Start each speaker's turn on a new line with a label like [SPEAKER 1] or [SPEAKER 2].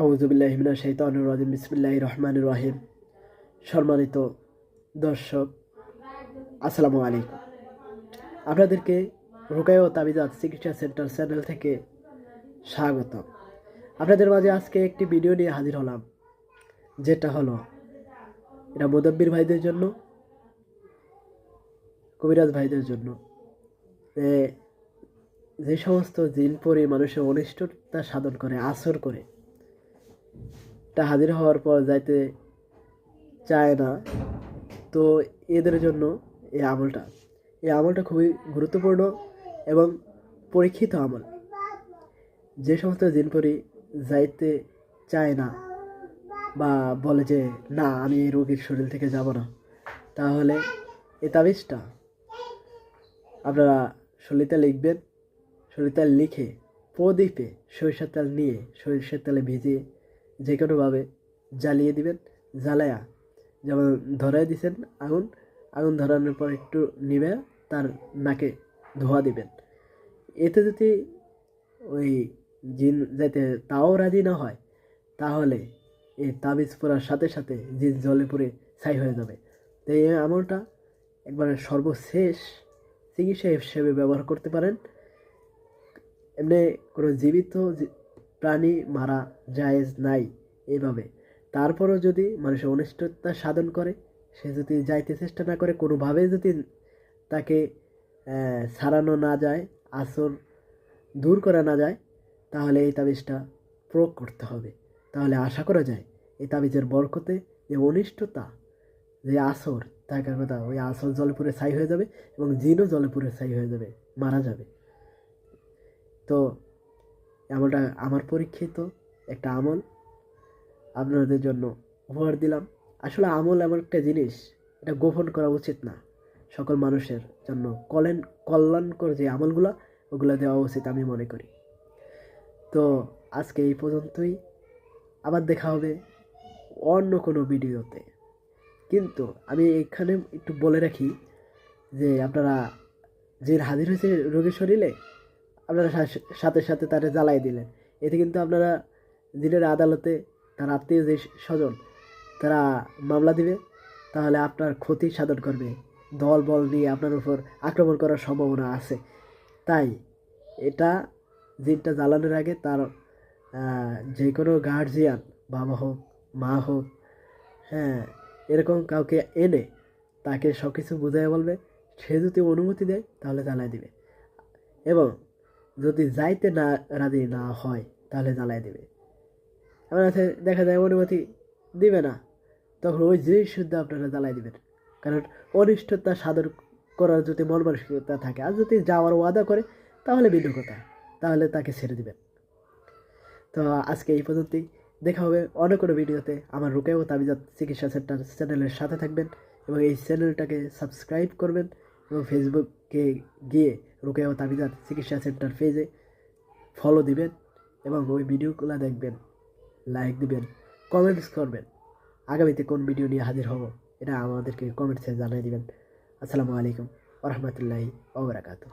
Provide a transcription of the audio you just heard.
[SPEAKER 1] আউজুবিল্লাহিমিনা শৈতানুর রাজিম বিসমিল্লাহ রহমান রহিম। সম্মানিত দর্শক, আসসালামু আলাইকুম। আপনাদেরকে রুকায় ও তাবিজাত চিকিৎসা সেন্টার চ্যানেল থেকে স্বাগত আপনাদের মাঝে আজকে একটি ভিডিও নিয়ে হাজির হলাম, যেটা হলো, এটা মোদাব্বির ভাইদের জন্য, কবিরাজ ভাইদের জন্য। যে সমস্ত জিন পরে মানুষের অনিষ্টতা সাধন করে আসর করে তা হাজির হওয়ার পর যাইতে চায় না। তো এদের জন্য এই আমলটা। এই আমলটা খুবই গুরুত্বপূর্ণ এবং পরীক্ষিত আমল। যে সমস্ত জিনপরি যাইতে চায় না বা বলে যে, না, আমি এই রোগীর শরীর থেকে যাব না, তাহলে এ তাবিজটা আপনারা সলিতা লিখবেন সরিষার লিখে প্রদীপে সরিষার তেল নিয়ে সরিষার তেলে ভিজিয়ে যে কোনোভাবে জ্বালিয়ে দিবেন, জ্বালায়া। যেমন ধরাই দিছেন আগুন আগুন ধরানোর পর একটু নিবে তার নাকে ধোয়া দিবেন। এতে যদি ওই জিন যাতে তাও রাজি না হয়, তাহলে এই তাবিজ পরার সাথে সাথে জিন জলে পড়ে ছাই হয়ে যাবে। তো এই আমলটা একবারে সর্বশেষ চিকিৎসা হিসেবে ব্যবহার করতে পারেন। এমনি কোনো জীবিত প্রাণী মারা জায়েজ নাই এভাবে। তারপরও যদি মানুষের অনিষ্টতা সাধন করে, সে যদি যাইতে চেষ্টা না করে, কোনোভাবে যদি তাকে ছাড়ানো না যায়, আসর দূর করা না যায়, তাহলে এই তাবিজটা প্রয়োগ করতে হবে। তাহলে আশা করা যায় এই তাবিজের বরকতে যে অনিষ্টতা, যে আসর থাকার কথা ওই আসর জলে পুরে ছাই হয়ে যাবে এবং জিনও জলে পুরে ছাই হয়ে যাবে, মারা যাবে। তো আমলটা আমার পরীক্ষিত একটা আমল। আপনাদের জন্য উপহার দিলাম। আসলে আমল এমন একটা জিনিস, এটা গোপন করা উচিত না। সকল মানুষের জন্য কলেন, কল্যাণকর যে আমলগুলো, ওগুলো দেওয়া উচিত আমি মনে করি। তো আজকে এই পর্যন্তই। আবার দেখা হবে অন্য কোনো ভিডিওতে। কিন্তু আমি এখানে একটু বলে রাখি যে আপনারা যে হাজির হয়েছে রোগীর শরীরে আপনারা সাথে সাথে তারা জ্বালাই দিলেন। এতে কিন্তু আপনারা দিনের আদালতে তার আত্মীয় যে স্বজন, তারা মামলা দিবে, তাহলে আপনার ক্ষতি সাধন করবে। দল, বল নিয়ে আপনার উপর আক্রমণ করার সম্ভাবনা আছে। তাই এটা জিনটা জ্বালানোর আগে তার যে কোনো গার্জিয়ান বাবা হোক, মা হোক হ্যাঁ এরকম কাউকে এনে তাকে সব কিছু বুঝাই বলবে। সে যদি অনুমতি দেয়, তাহলে জ্বালায় দিবে। এবং যদি যাইতে না রাজি না হয়, তাহলে জ্বালায় দিবে। এমন আছে, দেখা যায় অনুমতি দিবে না, তখন ওই জিনিস শুদ্ধ আপনারা জ্বালাই দিবেন। কারণ অনিষ্টতা সাধন করার যদি মন মানসিকতা থাকে, আর যদি যাওয়ার ওয়াদা করে, তাহলে ভিন্ন কথা, তাহলে তাকে ছেড়ে দিবেন। তো আজকে এই পর্যন্তই, দেখা হবে অন্য কোনো ভিডিওতে। আমার রুকে ও তাবিজাত চিকিৎসা সেন্টার চ্যানেলের সাথে থাকবেন এবং এই চ্যানেলটাকে সাবস্ক্রাইব করবেন এবং ফেসবুকে গিয়ে রুকে তাবিদার চিকিৎসা সেন্টার পেজে ফলো দিবেন এবং ওই ভিডিওগুলো দেখবেন লাইক দিবেন কমেন্টস করবেন। আগামীতে কোন ভিডিও নিয়ে হাজির হব, এটা আমাদেরকে কমেন্টসে জানিয়ে দিবেন। আসসালামু আলাইকুম ওরহমতুল্লাহি ওবরাকাতু